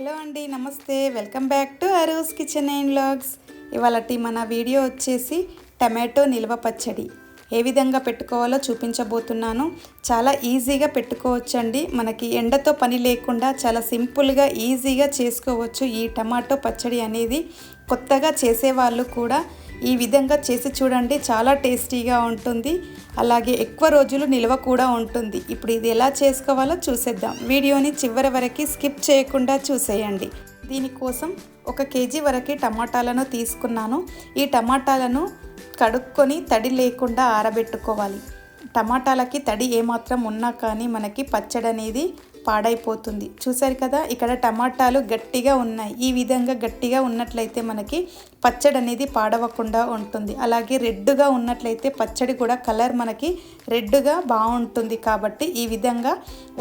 Hello అండి నమస్తే. Welcome back to Aru's kitchen and logs ఇవాళటి మన వీడియో వచ్చేసి టమాటో నిల్వ పచ్చడి. ఏ విధంగా పెట్టుకోవాలో చూపించబోతున్నాను. చాలా ఈజీగా పెట్టుకోవచ్చండి. మనకి ఎండతో పని లేకుండా చాలా సింపుల్గా ఈజీగా చేసుకోవచ్చు ఈ టమాటో పచ్చడి అనేది. కొత్తగా చేసేవాళ్ళు కూడా ఈ విధంగా చేసి చూడండి చాలా టేస్టీగా ఉంటుంది. అలాగే ఎక్కువ రోజులు నిల్వ కూడా ఉంటుంది. ఇప్పుడు ఇది ఎలా చేసుకోవాలో చూసేద్దాం. వీడియోని చివరి వరకు స్కిప్ చేయకుండా చూసేయండి. దీనికోసం ఒక కేజీ వరకు టమాటాలను తీసుకున్నాను. ఈ టమాటాలను కడుక్కొని తడి లేకుండా ఆరబెట్టుకోవాలి. టమాటాలకి తడి ఏమాత్రం ఉన్నా కానీ మనకి పచ్చడి అనేది పాడైపోతుంది. చూసారు కదా ఇక్కడ టమాటాలు గట్టిగా ఉన్నాయి. ఈ విధంగా గట్టిగా ఉన్నట్లయితే మనకి పచ్చడి అనేది పాడవకుండా ఉంటుంది. అలాగే రెడ్గా ఉన్నట్లయితే పచ్చడి కూడా కలర్ మనకి రెడ్గా బాగుంటుంది కాబట్టి ఈ విధంగా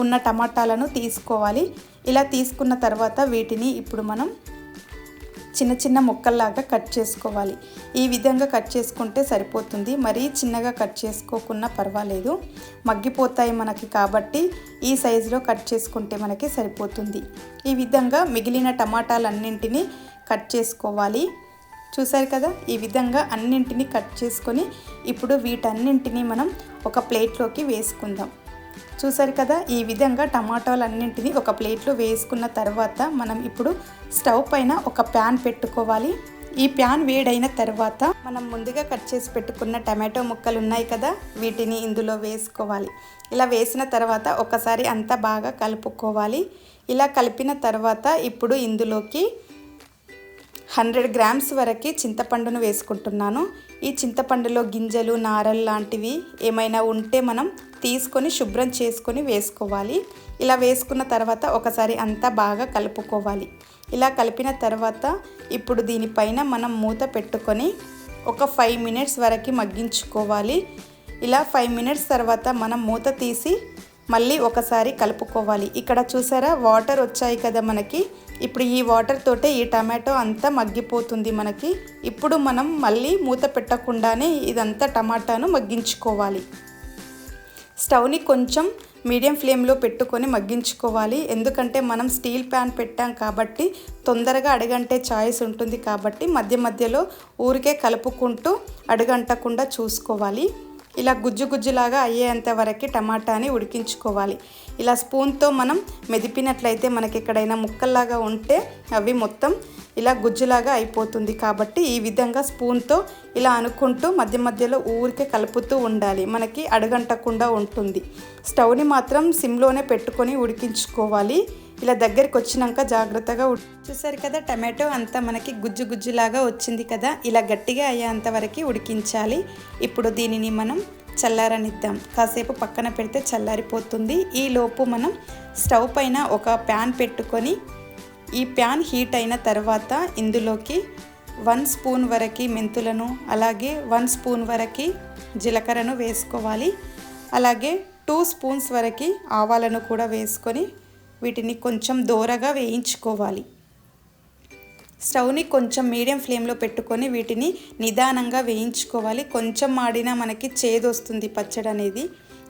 ఉన్న టమాటాలను తీసుకోవాలి. ఇలా తీసుకున్న తర్వాత వీటిని ఇప్పుడు మనం చిన్న చిన్న ముక్కల్లాగా కట్ చేసుకోవాలి. ఈ విధంగా కట్ చేసుకుంటే సరిపోతుంది. మరీ చిన్నగా కట్ చేసుకోకున్నా పర్వాలేదు. మగ్గిపోతాయి మనకి కాబట్టి ఈ సైజులో కట్ చేసుకుంటే మనకి సరిపోతుంది. ఈ విధంగా మిగిలిన టమాటాలన్నింటినీ కట్ చేసుకోవాలి. చూసారు కదా? ఈ విధంగా అన్నింటినీ కట్ చేసుకొని ఇప్పుడు వీటన్నింటినీ మనం ఒక ప్లేట్లోకి వేసుకుందాం. చూసారు కదా? ఈ విధంగా టమాటాలన్నింటినీ ఒక ప్లేట్లో వేసుకున్న తర్వాత మనం ఇప్పుడు స్టవ్ పైన ఒక ప్యాన్ పెట్టుకోవాలి. ఈ ప్యాన్ వేడైన తర్వాత మనం ముందుగా కట్ చేసి పెట్టుకున్న టమాటో ముక్కలు ఉన్నాయి కదా? వీటిని ఇందులో వేసుకోవాలి. ఇలా వేసిన తర్వాత ఒకసారి అంతా బాగా కలుపుకోవాలి. ఇలా కలిపిన తర్వాత ఇప్పుడు ఇందులోకి హండ్రెడ్ గ్రామ్స్ వరకు చింతపండును వేసుకుంటున్నాను. ఈ చింతపండులో గింజలు నారలు లాంటివి ఏమైనా ఉంటే మనం తీసుకొని శుభ్రం చేసుకొని వేసుకోవాలి. ఇలా వేసుకున్న తర్వాత ఒకసారి అంతా బాగా కలుపుకోవాలి. ఇలా కలిపిన తర్వాత ఇప్పుడు దీనిపైన మనం మూత పెట్టుకొని ఒక ఫైవ్ మినిట్స్ వరకు మగ్గించుకోవాలి. ఇలా ఫైవ్ మినిట్స్ తర్వాత మనం మూత తీసి మళ్ళీ ఒకసారి కలుపుకోవాలి. ఇక్కడ చూసారా? వాటర్ వచ్చాయి కదా మనకి. ఇప్పుడు ఈ వాటర్ తోటే ఈ టమాటో అంతా మగ్గిపోతుంది మనకి. ఇప్పుడు మనం మళ్ళీ మూత పెట్టకుండానే ఇదంతా టమాటాను మగ్గించుకోవాలి. స్టవ్ని కొంచెం మీడియం ఫ్లేమ్లో పెట్టుకొని మగ్గించుకోవాలి. ఎందుకంటే మనం స్టీల్ ప్యాన్ పెట్టాం కాబట్టి తొందరగా అడగంటే చాయిస్ ఉంటుంది కాబట్టి మధ్య మధ్యలో ఊరికే కలుపుకుంటూ అడుగంటకుండా చూసుకోవాలి. ఇలా గుజ్జు గుజ్జులాగా అయ్యేంత వరకు టమాటాని ఉడికించుకోవాలి. ఇలా స్పూన్తో మనం మెదిపినట్లయితే మనకి ఎక్కడైనా ముక్కల్లాగా ఉంటే అవి మొత్తం ఇలా గుజ్జులాగా అయిపోతుంది. కాబట్టి ఈ విధంగా స్పూన్తో ఇలా అనుకుంటూ మధ్య మధ్యలో ఊరికే కలుపుతూ ఉండాలి. మనకి అడగంటకుండా ఉంటుంది. స్టవ్ని మాత్రం సిమ్లోనే పెట్టుకొని ఉడికించుకోవాలి. ఇలా దగ్గరికి వచ్చినాక జాగ్రత్తగా చూసారు కదా టమాటో అంతా మనకి గుజ్జు గుజ్జులాగా వచ్చింది కదా ఇలా గట్టిగా అయ్యేంత వరకు ఉడికించాలి. ఇప్పుడు దీనిని మనం చల్లారనిద్దాం. కాసేపు పక్కన పెడితే చల్లారిపోతుంది. ఈ లోపు మనం స్టవ్ పైన ఒక ప్యాన్ పెట్టుకొని ఈ ప్యాన్ హీట్ అయిన తర్వాత ఇందులోకి వన్ స్పూన్ వరకు మెంతులను అలాగే వన్ స్పూన్ వరకు జీలకర్రను వేసుకోవాలి. అలాగే టూ స్పూన్స్ వరకు ఆవాలను కూడా వేసుకొని వీటిని కొంచెం దోరగా వేయించుకోవాలి. స్టవ్ని కొంచెం మీడియం ఫ్లేమ్లో పెట్టుకొని వీటిని నిదానంగా వేయించుకోవాలి. కొంచెం మాడినా మనకి చేదు వస్తుంది పచ్చడి అనేది.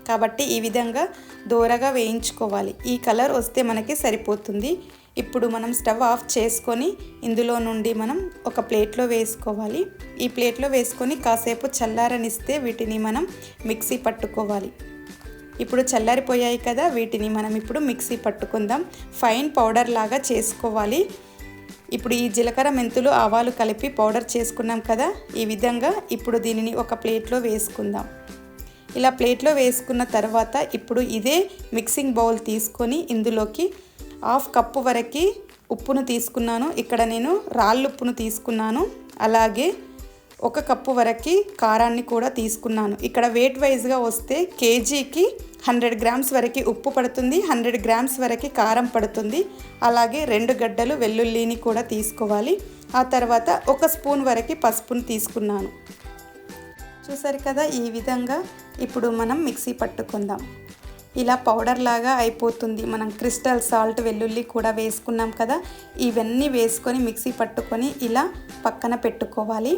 కాబట్టి ఈ విధంగా దోరగా వేయించుకోవాలి. ఈ కలర్ వస్తే మనకి సరిపోతుంది. ఇప్పుడు మనం స్టవ్ ఆఫ్ చేసుకొని ఇందులో నుండి మనం ఒక ప్లేట్లో వేసుకోవాలి. ఈ ప్లేట్లో వేసుకొని కాసేపు చల్లారనిస్తే వీటిని మనం మిక్సీ పట్టుకోవాలి. ఇప్పుడు చల్లారిపోయాయి కదా వీటిని మనం ఇప్పుడు మిక్సీ పట్టుకుందాం. ఫైన్ పౌడర్ లాగా చేసుకోవాలి. ఇప్పుడు ఈ జీలకర్ర మెంతులు ఆవాలు కలిపి పౌడర్ చేసుకున్నాం కదా ఈ విధంగా ఇప్పుడు దీనిని ఒక ప్లేట్లో వేసుకుందాం. ఇలా ప్లేట్లో వేసుకున్న తర్వాత ఇప్పుడు ఇదే మిక్సింగ్ బౌల్ తీసుకొని ఇందులోకి హాఫ్ కప్పు వరకు ఉప్పును తీసుకున్నాను. ఇక్కడ నేను రాళ్ళు ఉప్పును తీసుకున్నాను. అలాగే ఒక కప్పు వరకు కారాన్ని కూడా తీసుకున్నాను. ఇక్కడ వెయిట్ వైజ్గా వస్తే కేజీకి హండ్రెడ్ గ్రామ్స్ వరకు ఉప్పు పడుతుంది హండ్రెడ్ గ్రామ్స్ వరకు కారం పడుతుంది. అలాగే రెండు గడ్డలు వెల్లుల్లిని కూడా తీసుకోవాలి. ఆ తర్వాత ఒక స్పూన్ వరకు పసుపును తీసుకున్నాను. చూసారు కదా ఈ విధంగా ఇప్పుడు మనం మిక్సీ పట్టుకుందాం. ఇలా పౌడర్ లాగా అయిపోతుంది. మనం క్రిస్టల్ సాల్ట్ వెల్లుల్లి కూడా వేసుకున్నాం కదా ఇవన్నీ వేసుకొని మిక్సీ పట్టుకొని ఇలా పక్కన పెట్టుకోవాలి.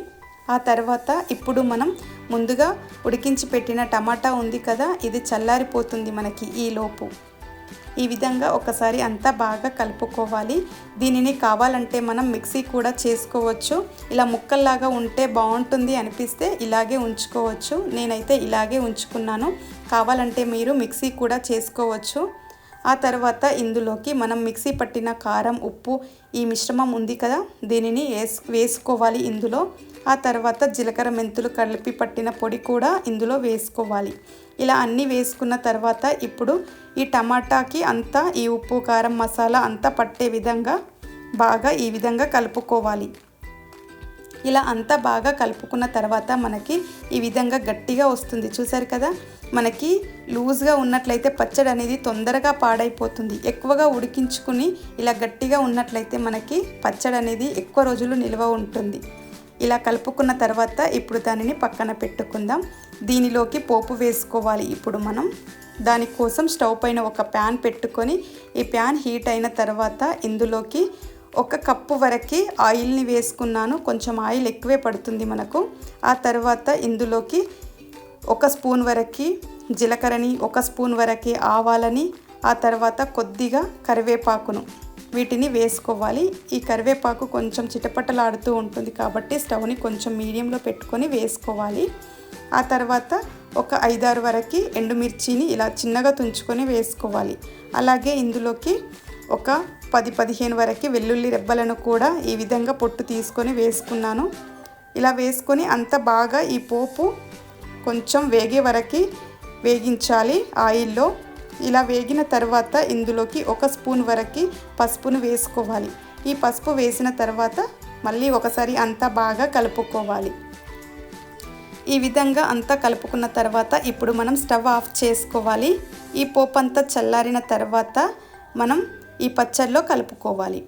ఆ తర్వాత ఇప్పుడు మనం ముందుగా ఉడికించి పెట్టిన టమాటా ఉంది కదా ఇది చల్లారిపోతుంది మనకి ఈ లోపు. ఈ విధంగా ఒకసారి అంతా బాగా కలుపుకోవాలి. దీనిని కావాలంటే మనం మిక్సీ కూడా చేసుకోవచ్చు. ఇలా ముక్కల్లాగా ఉంటే బాగుంటుంది అనిపిస్తే ఇలాగే ఉంచుకోవచ్చు. నేనైతే ఇలాగే ఉంచుకున్నాను. కావాలంటే మీరు మిక్సీ కూడా చేసుకోవచ్చు. ఆ తర్వాత ఇందులోకి మనం మిక్సీ పట్టిన కారం ఉప్పు ఈ మిశ్రమం ఉంది కదా దీనిని వేసు వేసుకోవాలి ఇందులో. ఆ తర్వాత జీలకర్ర మెంతులు కలిపి పట్టిన పొడి కూడా ఇందులో వేసుకోవాలి. ఇలా అన్నీ వేసుకున్న తర్వాత ఇప్పుడు ఈ టమాటాకి అంతా ఈ ఉప్పు కారం మసాలా అంతా పట్టే విధంగా బాగా ఈ విధంగా కలుపుకోవాలి. ఇలా అంతా బాగా కలుపుకున్న తర్వాత మనకి ఈ విధంగా గట్టిగా వస్తుంది. చూసారు కదా? మనకి లూజ్గా ఉన్నట్లయితే పచ్చడి అనేది తొందరగా పాడైపోతుంది. ఎక్కువగా ఉడికించుకుని ఇలా గట్టిగా ఉన్నట్లయితే మనకి పచ్చడి అనేది ఎక్కువ రోజులు నిల్వ ఉంటుంది. ఇలా కలుపుకున్న తర్వాత ఇప్పుడు దానిని పక్కన పెట్టుకుందాం. దీనిలోకి పోపు వేసుకోవాలి ఇప్పుడు మనం. దానికోసం స్టవ్ పైన ఒక ప్యాన్ పెట్టుకొని ఈ ప్యాన్ హీట్ అయిన తర్వాత ఇందులోకి ఒక కప్పు వరకు ఆయిల్ని వేసుకున్నాను. కొంచెం ఆయిల్ ఎక్కువే పడుతుంది మనకు. ఆ తర్వాత ఇందులోకి ఒక స్పూన్ వరకు జీలకర్రని ఒక స్పూన్ వరకు ఆవాలని ఆ తర్వాత కొద్దిగా కరివేపాకును వీటిని వేసుకోవాలి. ఈ కరివేపాకు కొంచెం చిటపటలాడుతూ ఉంటుంది కాబట్టి స్టవ్ని కొంచెం మీడియంలో పెట్టుకొని వేసుకోవాలి. ఆ తర్వాత ఒక ఐదారు వరకు ఎండుమిర్చిని ఇలా చిన్నగా తుంచుకొని వేసుకోవాలి. అలాగే ఇందులోకి ఒక పది పదిహేను వరకు వెల్లుల్లి రెబ్బలను కూడా ఈ విధంగా పొట్టు తీసుకొని వేసుకున్నాను. ఇలా వేసుకొని అంత బాగా ఈ పోపు కొంచెం వేగే వరకు వేగించాలి ఆయిల్లో. ఇలా వేగిన తర్వాత ఇందులోకి ఒక స్పూన్ వరకు పసుపును వేసుకోవాలి. ఈ పసుపు వేసిన తర్వాత మళ్ళీ ఒకసారి అంతా బాగా కలుపుకోవాలి. ఈ విధంగా అంతా కలుపుకున్న తర్వాత ఇప్పుడు మనం స్టవ్ ఆఫ్ చేసుకోవాలి. ఈ పోపు అంతా చల్లారిన తర్వాత మనం ఈ పచ్చడిలో కలుపుకోవాలి.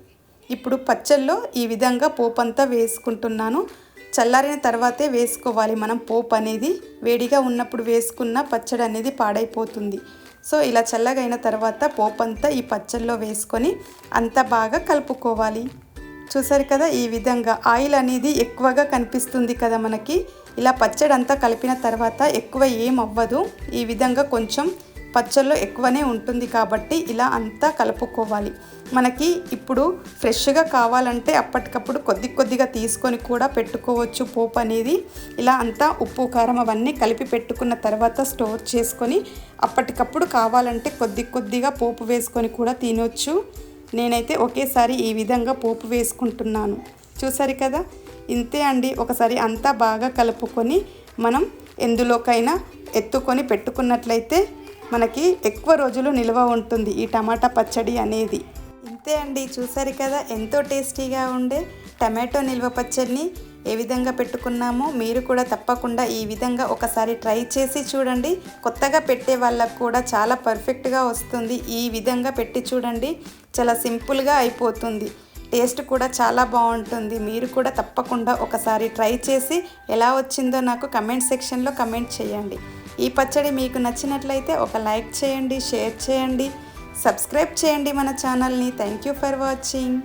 ఇప్పుడు పచ్చళ్ళలో ఈ విధంగా పోపు అంతా వేసుకుంటున్నాను. చల్లారిన తర్వాతే వేసుకోవాలి. మనం పోపు అనేది వేడిగా ఉన్నప్పుడు వేసుకున్న పచ్చడి అనేది పాడైపోతుంది. సో ఇలా చల్లగైన తర్వాత పోపు అంతా ఈ పచ్చళ్ళలో వేసుకొని అంతా బాగా కలుపుకోవాలి. చూసారు కదా ఈ విధంగా ఆయిల్ అనేది ఎక్కువగా కనిపిస్తుంది కదా మనకి. ఇలా పచ్చడి అంతా కలిపిన తర్వాత ఎక్కువ ఏం అవ్వదు ఈ విధంగా కొంచెం పచ్చళ్ళు ఎక్కువనే ఉంటుంది కాబట్టి ఇలా అంతా కలుపుకోవాలి. మనకి ఇప్పుడు ఫ్రెష్గా కావాలంటే అప్పటికప్పుడు కొద్ది కొద్దిగా తీసుకొని కూడా పెట్టుకోవచ్చు పోపు అనేది. ఇలా అంతా ఉప్పు కారం అవన్నీ కలిపి పెట్టుకున్న తర్వాత స్టోర్ చేసుకొని అప్పటికప్పుడు కావాలంటే కొద్ది కొద్దిగా పోపు వేసుకొని కూడా తినొచ్చు. నేనైతే ఒకేసారి ఈ విధంగా పోపు వేసుకుంటున్నాను. చూసారు కదా? ఇంతే అండి. ఒకసారి అంతా బాగా కలుపుకొని మనం ఎందులోకైనా ఎత్తుకొని పెట్టుకున్నట్లయితే మనకి ఎక్కువ రోజులు నిల్వ ఉంటుంది ఈ టమాటా పచ్చడి అనేది. ఇంతే అండి చూసారు కదా ఎంతో టేస్టీగా ఉండే టమాటో నిల్వ పచ్చడిని ఏ విధంగా పెట్టుకున్నామో మీరు కూడా తప్పకుండా ఈ విధంగా ఒకసారి ట్రై చేసి చూడండి. కొత్తగా పెట్టే వాళ్ళకు కూడా చాలా పర్ఫెక్ట్గా వస్తుంది. ఈ విధంగా పెట్టి చూడండి చాలా సింపుల్గా అయిపోతుంది. టేస్ట్ కూడా చాలా బాగుంటుంది. మీరు కూడా తప్పకుండా ఒకసారి ట్రై చేసి ఎలా వచ్చిందో నాకు కమెంట్ సెక్షన్లో కమెంట్ చేయండి. ఈ పచ్చడి మీకు నచ్చినట్లయితే ఒక లైక్ చేయండి షేర్ చేయండి సబ్స్క్రైబ్ చేయండి మన ఛానల్ని. Thank you for watching